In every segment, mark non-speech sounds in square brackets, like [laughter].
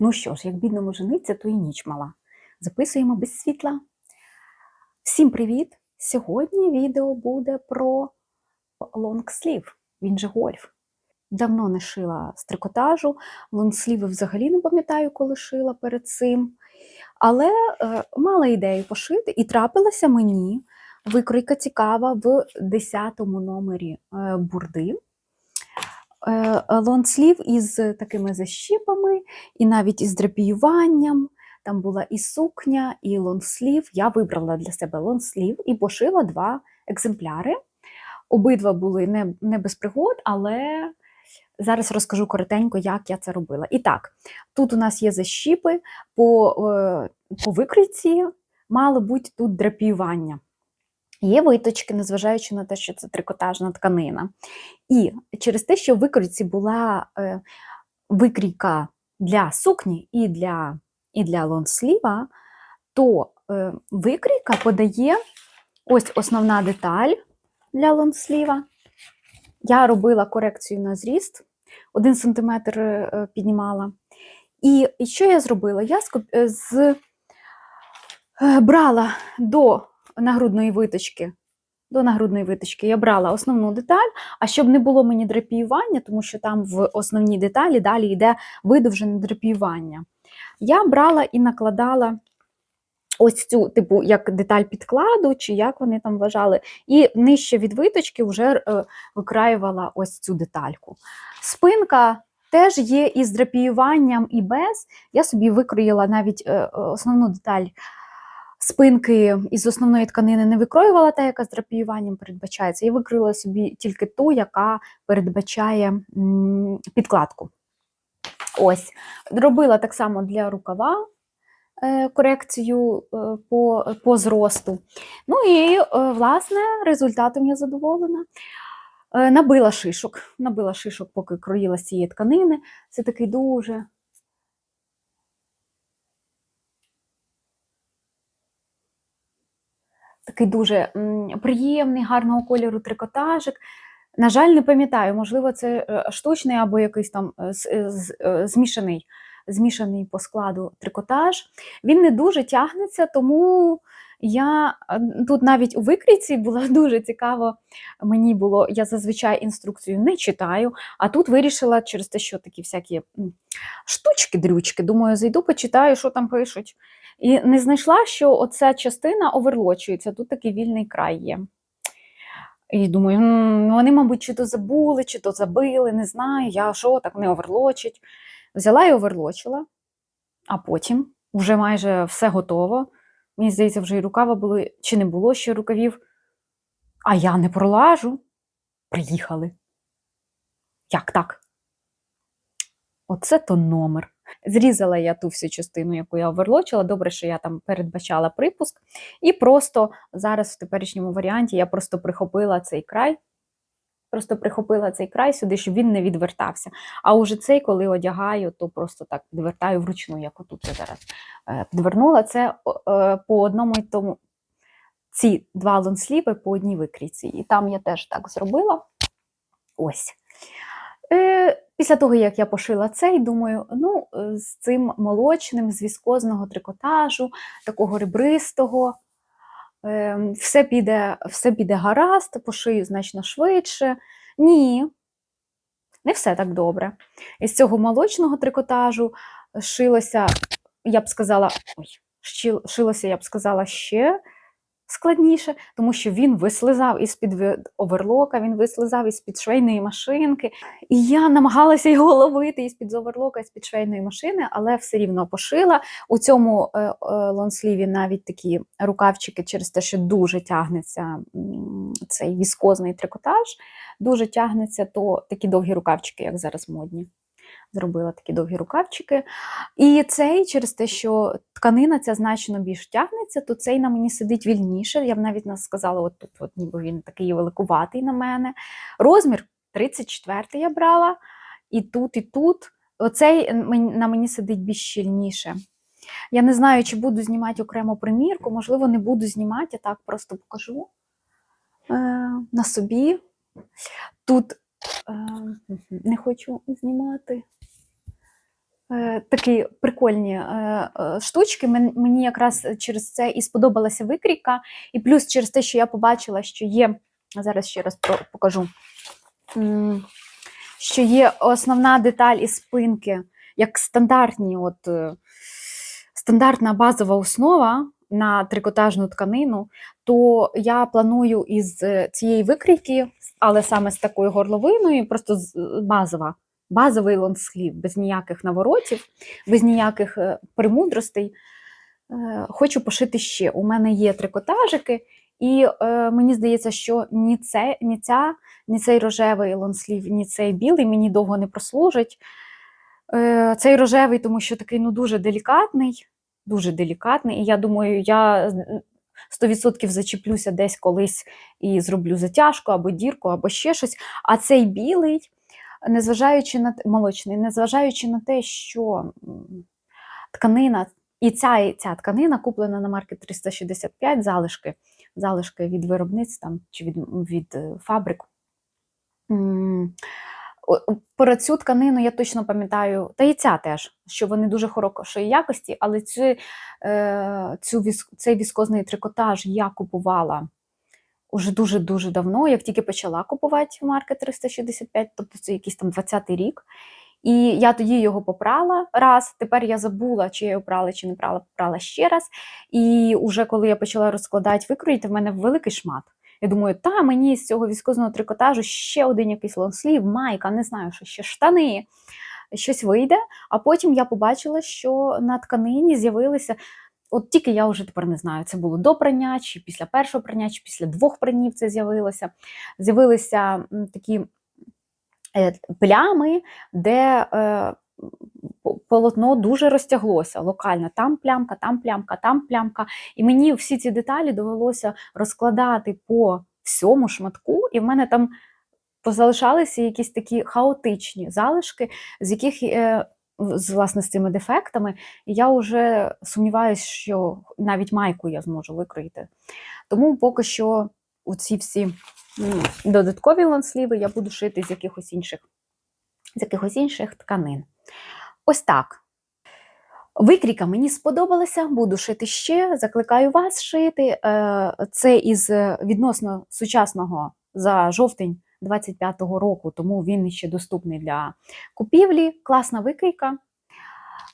Ну що ж, як бідному жениться, то і ніч мала. Записуємо без світла. Всім привіт! Сьогодні відео буде про лонгслів, він же гольф. Давно не шила з трикотажу, лонгсліви взагалі не пам'ятаю, коли шила перед цим. Але е, мала ідею пошити, і трапилася мені викройка цікава в 10 номері е, бурди. Е, лонслів із такими защіпами, і навіть із драпіюванням. Там була і сукня, і лонслів. Я вибрала для себе лонслів і пошила два екземпляри. Обидва були не, не без пригод, але зараз розкажу коротенько, як я це робила. І так, тут у нас є защіпи, по, е, по викрійці мало бути тут драпіювання. Є виточки, незважаючи на те, що це трикотажна тканина. І через те, що в викрійці була е, викрійка для сукні і для і для лонсліва, то е, викрійка подає ось основна деталь для лонсліва. Я робила корекцію на зріст, 1 см е, піднімала. І, що я зробила? Я з, з, е, брала до нагрудної виточки. До нагрудної виточки я брала основну деталь, а щоб не було мені драпіювання, тому що там в основній деталі далі йде видовжене драпіювання. Я брала і накладала ось цю, типу, як деталь підкладу, чи як вони там вважали, і нижче від виточки вже е, викраювала ось цю детальку. Спинка теж є із драпіюванням і без. Я собі викроїла навіть е, основну деталь спинки із основної тканини не викроювала та, яка з драпіюванням передбачається. Я викрила собі тільки ту, яка передбачає підкладку. Ось, Робила так само для рукава е, корекцію е, по по зросту. Ну і, е, власне, результатом я задоволена. Набила шишок, набила шишок, поки кроїла з цієї тканини. Це такий дуже такий дуже приємний, гарного кольору трикотажик. На жаль, не пам'ятаю, можливо, це е, штучний або якийсь там е, е, змішаний змішаний по складу трикотаж. Він не дуже тягнеться, тому я тут навіть у викрійці було [laughs] дуже цікаво. Мені було, я зазвичай інструкцію не читаю, а тут вирішила через те, що такі всякі штучки-дрючки. Думаю, зайду, почитаю, що там пишуть. І не знайшла, що оця частина оверлочується, тут такий вільний край є. І думаю, вони, мабуть, чи то забули, чи то забили, не знаю, я що так не оверлочить. Взяла і оверлочила, а потім вже майже все готово. Мені здається, вже і рукава були, чи не було ще рукавів. А я не пролажу. Приїхали. Як так? Оце то номер. Зрізала я ту всю частину, яку я оверлочила. Добре, що я там передбачала припуск. І просто зараз в теперішньому варіанті я просто прихопила цей край. Просто прихопила цей край сюди, щоб він не відвертався. А уже цей, коли одягаю, то просто так підвертаю вручну, як отут я зараз е, підвернула. Це е, по одному і тому ці два лонсліви по одній викрійці. І там я теж так зробила. Ось. Е, Після того, як я пошила цей, думаю, ну, з цим молочним, з віскозного трикотажу, такого ребристого, Ем, все піде все піде гаразд, пошию значно швидше. Ні, не все так добре. Із цього молочного трикотажу шилося, я б сказала, ой, шилося, я б сказала, ще складніше, тому що він вислизав із-під оверлока, він вислизав із-під швейної машинки. І я намагалася його ловити із-під оверлока, із-під швейної машини, але все рівно пошила. У цьому е, е, лонсліві навіть такі рукавчики через те, що дуже тягнеться цей віскозний трикотаж, дуже тягнеться, то такі довгі рукавчики, як зараз модні зробила такі довгі рукавчики. І цей, через те, що тканина ця значно більш тягнеться, то цей на мені сидить вільніше. Я б навіть сказала, от тут, от, ніби він такий великуватий на мене. Розмір 34 я брала, і тут, і тут. Оцей на мені сидить більш щільніше. Я не знаю, чи буду знімати окремо примірку, можливо, не буду знімати, я так просто покажу е, на собі. Тут е, не хочу знімати. Е, такі прикольні е, е, штучки. Мені якраз через це і сподобалася викрійка. І плюс через те, що я побачила, що є. Зараз ще раз покажу. Що є основна деталь із спинки, як стандартні, от, стандартна базова основа на трикотажну тканину, то я планую із цієї викрійки, але саме з такою горловиною, просто базова, базовий лонгслів, без ніяких наворотів, без ніяких е, премудростей. Е, Хочу пошити ще. У мене є трикотажики, і е, мені здається, що ні, це, ні, ця, ні цей рожевий лонслів, ні цей білий мені довго не прослужить. Е, цей рожевий, тому що такий ну, дуже делікатний, дуже делікатний. І я думаю, я з- 100% зачеплюся десь колись і зроблю затяжку або дірку, або ще щось. А цей білий, незважаючи на молочний, незважаючи на те, що тканина, і ця, і ця тканина куплена на маркет 365 залишки, залишки від виробництв там, чи від, від е, фабрик. Про цю тканину я точно пам'ятаю, та і ця теж, що вони дуже хорошої якості, але цю, е, цю цей віскозний трикотаж я купувала уже дуже-дуже давно, як тільки почала купувати в маркет 365, тобто це якийсь там 20-й рік. І я тоді його попрала раз. Тепер я забула, чи я його прала, чи не прала, попрала ще раз. І вже коли я почала розкладати, викроїти, в мене великий шмат. Я думаю, та мені з цього віскозного трикотажу ще один якийсь лонслів, майка, не знаю, що ще штани, щось вийде. А потім я побачила, що на тканині з'явилися. От тільки я вже тепер не знаю, це було до прання, чи після першого прання, чи після двох пранів це з'явилося. З'явилися такі е, плями, де е, полотно дуже розтяглося локально. Там плямка, там плямка, там плямка. І мені всі ці деталі довелося розкладати по всьому шматку, і в мене там позалишалися якісь такі хаотичні залишки, з яких. З власне з цими дефектами, і я вже сумніваюся, що навіть майку я зможу викроїти. Тому поки що ці всі м, додаткові лонсліви я буду шити з якихось інших, з якихось інших тканин. Ось так. Викрійка мені сподобалася, буду шити ще. Закликаю вас шити. Е, Це із відносно сучасного за жовтень 25-го року, тому він ще доступний для купівлі. Класна викрійка.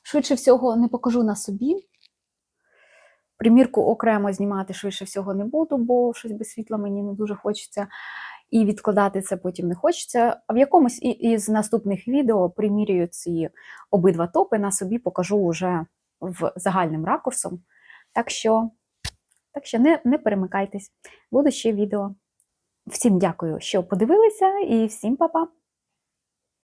Швидше всього, не покажу на собі. Примірку окремо знімати швидше всього не буду, бо щось без світла мені не дуже хочеться. І відкладати це потім не хочеться. А в якомусь із наступних відео примірюю ці обидва топи на собі покажу вже в загальним ракурсом. Так що, так що не, не перемикайтесь, буде ще відео. Всім дякую, що подивилися, і всім па-па!